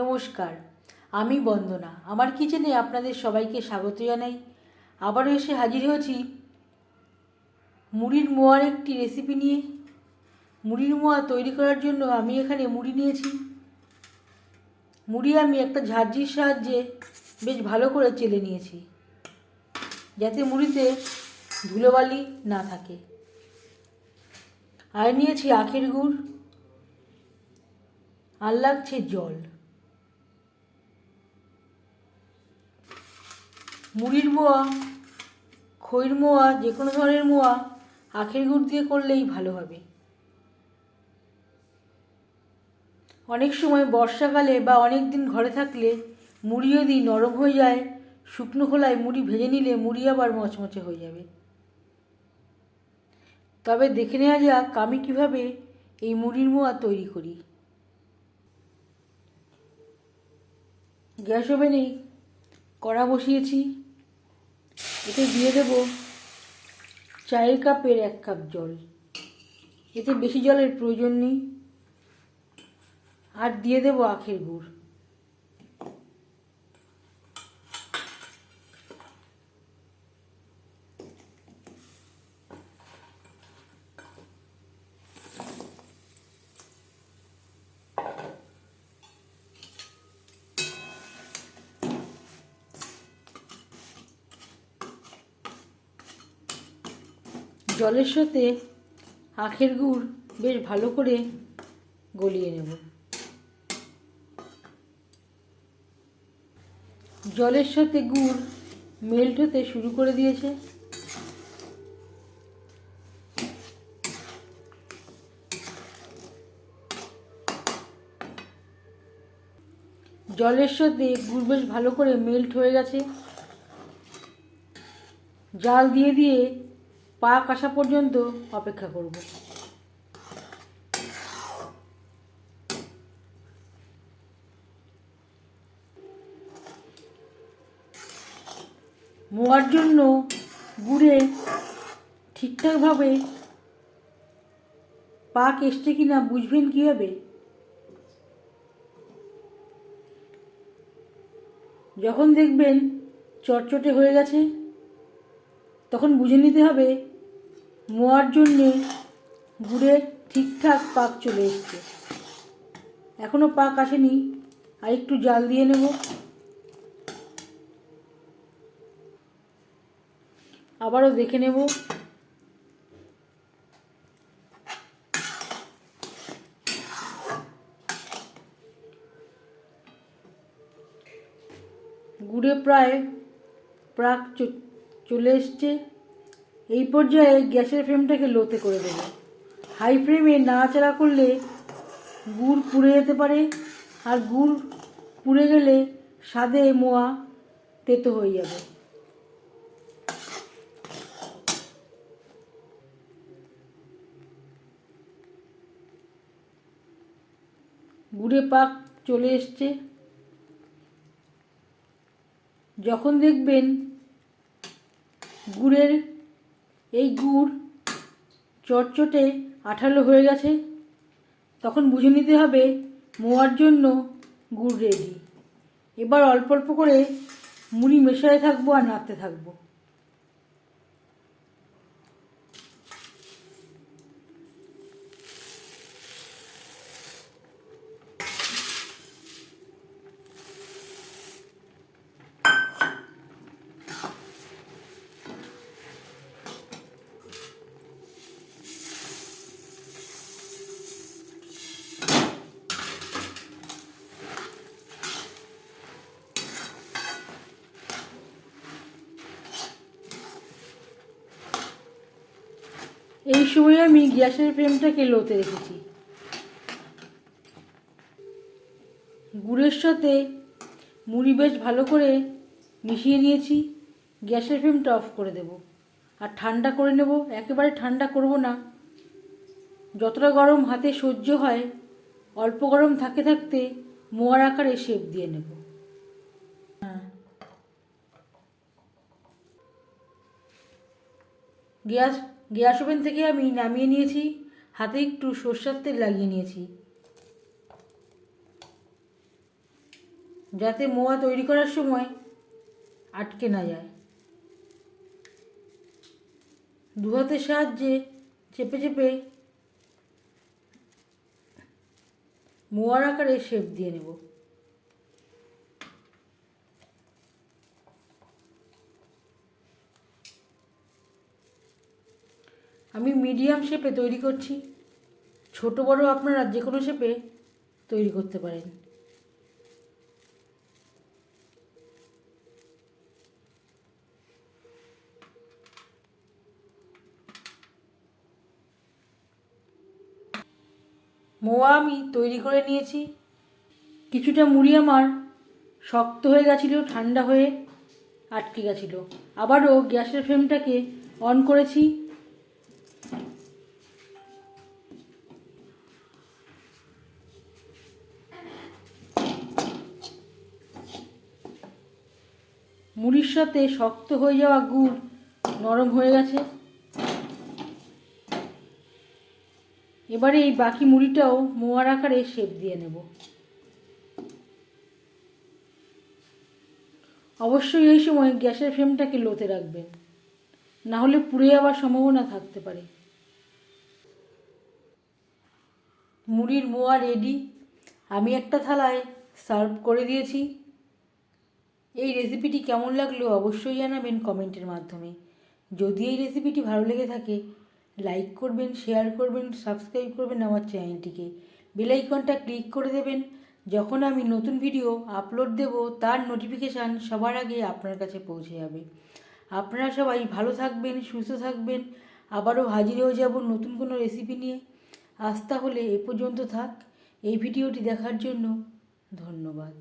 নমস্কার, আমি বন্দনা। আমার কিচেনে আপনাদের সবাইকে স্বাগত জানাই। আবারও এসে হাজির হয়েছি মুড়ির মোয়ার একটি রেসিপি নিয়ে। মুড়ির মোয়া তৈরি করার জন্য আমি এখানে মুড়ি নিয়েছি। মুড়ি আমি একটা ঝাঁঝির সাহায্যে বেশ ভালো করে চেলে নিয়েছি, যাতে মুড়িতে ধুলোবালি না থাকে। আর নিয়েছি আখের গুড়, আর লাগছে জল। মুড়ির মোয়া, খইর মোয়া, যে কোনো ধরনের মোয়া, আখের গুড় দিয়ে করলেই ভালো হবে। অনেক সময় বর্ষাকালে বা অনেক দিন ঘরে থাকলে মুড়ি যদি নরম হয়ে যায়, শুকনো খোলায় মুড়ি ভেজে নিলে মুড়ি আবার মচমচে হয়ে যাবে। তবে দেখে নেওয়া যাক আমি কীভাবে এই মুড়ির মোয়া তৈরি করি। গ্যাস ওভেনে কড়া বসিয়েছি। এতে দিয়ে দেব চায়ের কাপের এক কাপ জল। এতে বেশি জলের প্রয়োজন নেই। আর দিয়ে দেব আখের গুড়। জলের সাথে আখের গুড় বেশ ভালো করে গলিয়ে নেব। জলের সাথে গুড় মেল্ট হতে শুরু করে দিয়েছে। জলের সাথে গুড় বেশ ভালো করে মেল্ট হয়ে গেছে। জাল দিয়ে দিয়ে পাক আসা পর্যন্ত অপেক্ষা করব। মোয়ার জন্য গুড়ে ঠিকঠাকভাবে পাক এসছে কিনা বুঝবেন কীভাবে? যখন দেখবেন চটচটে হয়ে গেছে, তখন বুঝে নিতে হবে মোয়ার জন্যে গুড়ের ঠিকঠাক পাক চলে এসছে। এখনও পাক আসেনি, আর একটু জাল দিয়ে নেব। আবারও দেখে নেব। গুড়ে প্রায় প্রাক চলে এসছে। এই পর্যায়ে গ্যাসের ফ্লেমটাকে লোতে করে দেব। হাই ফ্লেমে নাড়াচাড়া করলে গুড় পুড়ে যেতে পারে আর গুড় পুড়ে গেলে স্বাদে মোয়া তেতো হয়ে যাবে। গুড়ে পাক চলে এসছে। যখন দেখবেন গুড়ের এই গুড় চটচটে আঠালো হয়ে গেছে। তখন বুঝে নিতে হবে মোয়ার জন্য গুড় রেডি এবার অল্প অল্প করে মুড়ি মেশাতে থাকব আর নাড়তে থাকব। এই সময় আমি গ্যাসের ফ্লেমটাকে লোতে রেখেছি। গুড়ের সাথে মুড়ি বেশ ভালো করে মিশিয়ে নিয়েছি। গ্যাসের ফ্লেমটা অফ করে দেব। আর ঠান্ডা করে নেব। একেবারে ঠান্ডা করব না। যতটা গরম হাতে সহ্য হয়, অল্প গরম থাকতে থাকতে মোয়ার আকারে শেপ দিয়ে নেব। গ্যাস গ্যাস ওভেন থেকে আমি নামিয়ে নিয়েছি। হাতে একটু সর্ষার তেল লাগিয়ে নিয়েছি। যাতে মোয়া তৈরি করার সময় আটকে না যায়। দু হাতের সাহায্যে চেপে চেপে মোয়ার আকারে শেপ দিয়ে নেব। আমি মিডিয়াম শেপে তৈরি করছি। ছোট, বড় আপনারা যে কোনো শেপে তৈরি করতে পারেন। মোয়া আমি তৈরি করে নিয়েছি। কিছুটা মুড়ি আমার শক্ত হয়ে গেছিল, ঠান্ডা হয়ে আটকে গেছিল। আবারও গ্যাসের ফ্লেমটাকে অন করেছি। মুড়ির সাথে শক্ত হয়ে যাওয়া গুড় নরম হয়ে গেছে। এবারে এই বাকি মুড়িটাও মোয়ার আকারে শেপ দিয়ে নেব। অবশ্যই এই সময় গ্যাসের ফ্লেমটাকে লোতে রাখবেন। না হলে পুড়ে যাওয়ার সম্ভাবনা থাকতে পারে। মুড়ির মোয়া রেডি আমি একটা থালায় সার্ভ করে দিয়েছি। এই রেসিপিটি কেমন লাগল অবশ্যই জানাবেন কমেন্টের মাধ্যমে। যদি এই রেসিপিটি ভালো লেগে থাকে লাইক করবেন শেয়ার করবেন সাবস্ক্রাইব করবেন আমার চ্যানেলটিকে বেল আইকনটা ক্লিক করে দেবেন। যখন আমি নতুন ভিডিও আপলোড দেব, তার নোটিফিকেশান সবার আগে আপনার কাছে পৌঁছে যাবে। আপনারা সবাই ভালো থাকবেন, সুস্থ থাকবেন। আবারও হাজির হয়ে যাব নতুন কোনো রেসিপি নিয়ে। আজ তাহলে এ পর্যন্ত থাক। এই ভিডিওটি দেখার জন্য ধন্যবাদ।